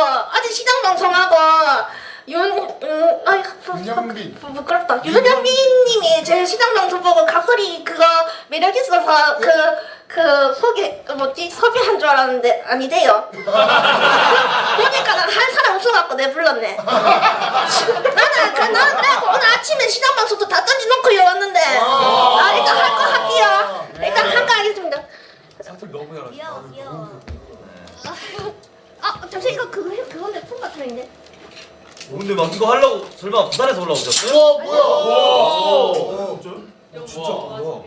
어제 시장 방송하고 윤, 음, 아이, 부- 부- 윤영빈. 부- 부끄럽다. 윤영빈님이 제 시장 방송 보고 각설이 그거 매력 있어서 그, 그 소개, 그 뭐지, 섭외한 줄 알았는데 아니대요. 보니까 난한 사람 없어갖고 내 불렀네. 나는, 그, 나는 그래갖고 오늘 아침에 시장 방송도 다 근데 막 이거 하려고 설마 부산에서 올라오셨어요? 우와 뭐야? 와, 진짜? 진짜? 뭐야?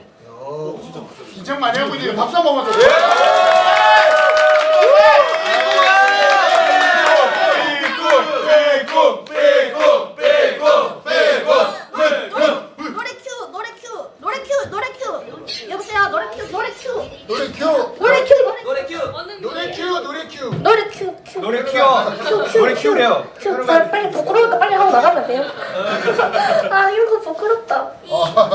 긴장 많이 하고 있네요. 박수 한 번만 더. 노래 큐, 노래 큐, 노래 큐, 노래 큐. 여보세요, 노래 큐, 노래 큐. 노래 큐. 노래 큐, 노래 노래 큐! 노래 큐. 노래 큐. 노래 큐, 큐. 노래 큐요. 노래 큐래요. 큐. 빨리, 빨리 부끄러우니까 빨리 하고 나가면 돼요. 아, 이거 부끄럽다. 아,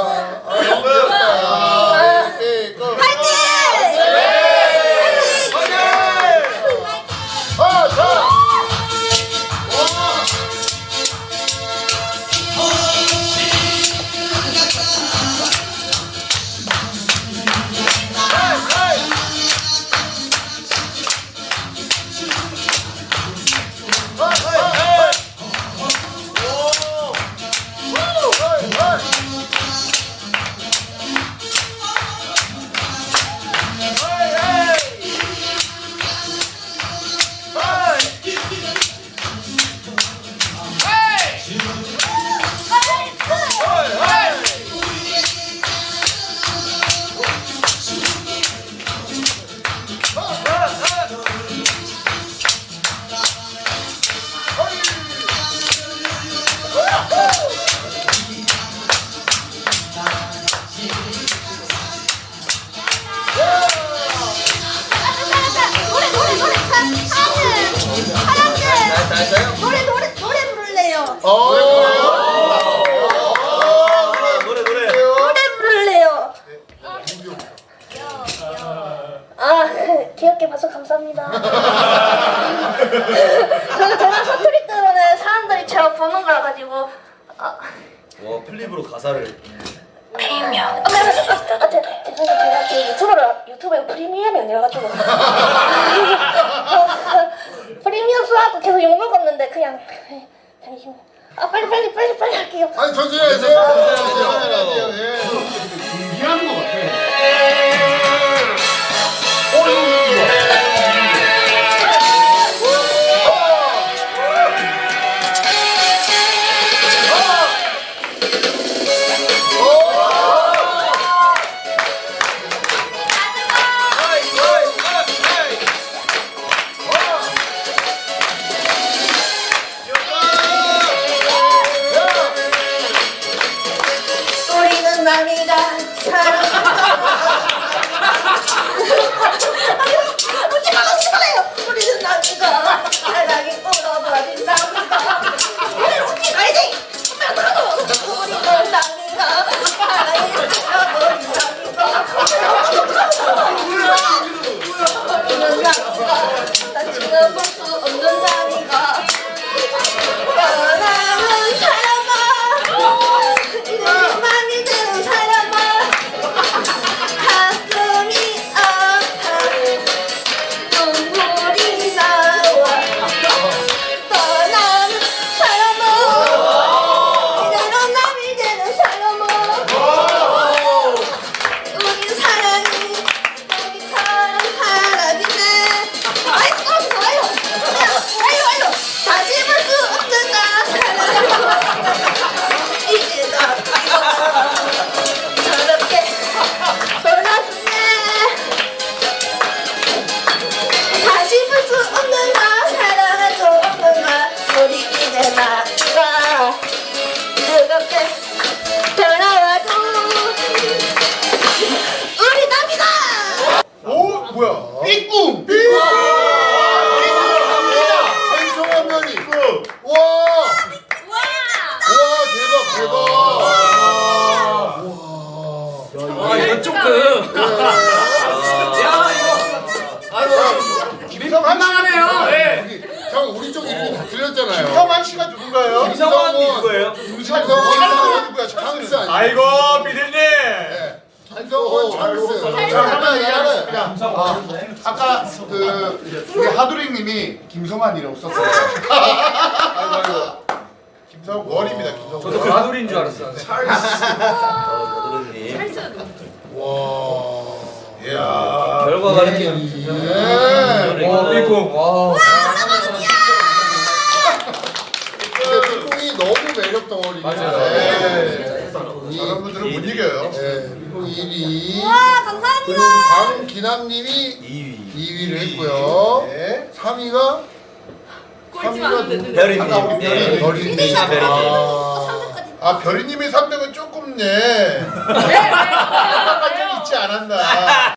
노래 노래 노래 부를래요. 아, 귀엽게 봐서 감사합니다. 저는 제가 사투리 때문에 사람들이 제가 보는 거라 가지고 아, 와 플립으로 가사를 프리미엄. 아, 아, 아, 아, 제- 죄송해요. 제가 그 유튜브를 유튜브에 프리미엄이 아니라가지고 프리미엄 수하고 계속 욕 먹었는데 그냥 잠시만. 아 빨리 빨리 빨리 빨리 할게요. 아니. 천천히 하세요. 예. 준비하는 것 같아. Okay. 이 야, 형 우리 쪽 이름이 다 틀렸잖아요. 김성환 씨가 누군가요? 김성환이 누구예요? 김성환 찰스 누구야? 찰스 찰스. 아니에요? 아이고 비디님. 네. 김성환 찰스. 자, 하나 얘기하겠습니다. 아, 아까 그 우리 하두링님이 김성환이라고 썼어요. 아이고 아이고. 김성원입니다. 저도 김성원. 가돌인 줄 알았어요. 어, 도둑님. 와. 이야. 결과가 이렇게. 네. 와 삐꿈. 와. 근데 삐공이 너무 매력 덩어리. 맞아요. 네. 저런 분들은 못 이겨요. 네. 삐공 1위. 와 감사합니다. 그리고 광기남님이 2위. 2위를 했고요. 네. 3위가 꼴찌만 안 됐는데. 별이님. 아까 우리 별이님. 별이님. 비디가 별이님. 아. 3등까지. 아 별이님의 3등은 조금 네. 네, 네. 아까 좀 있지 않았나.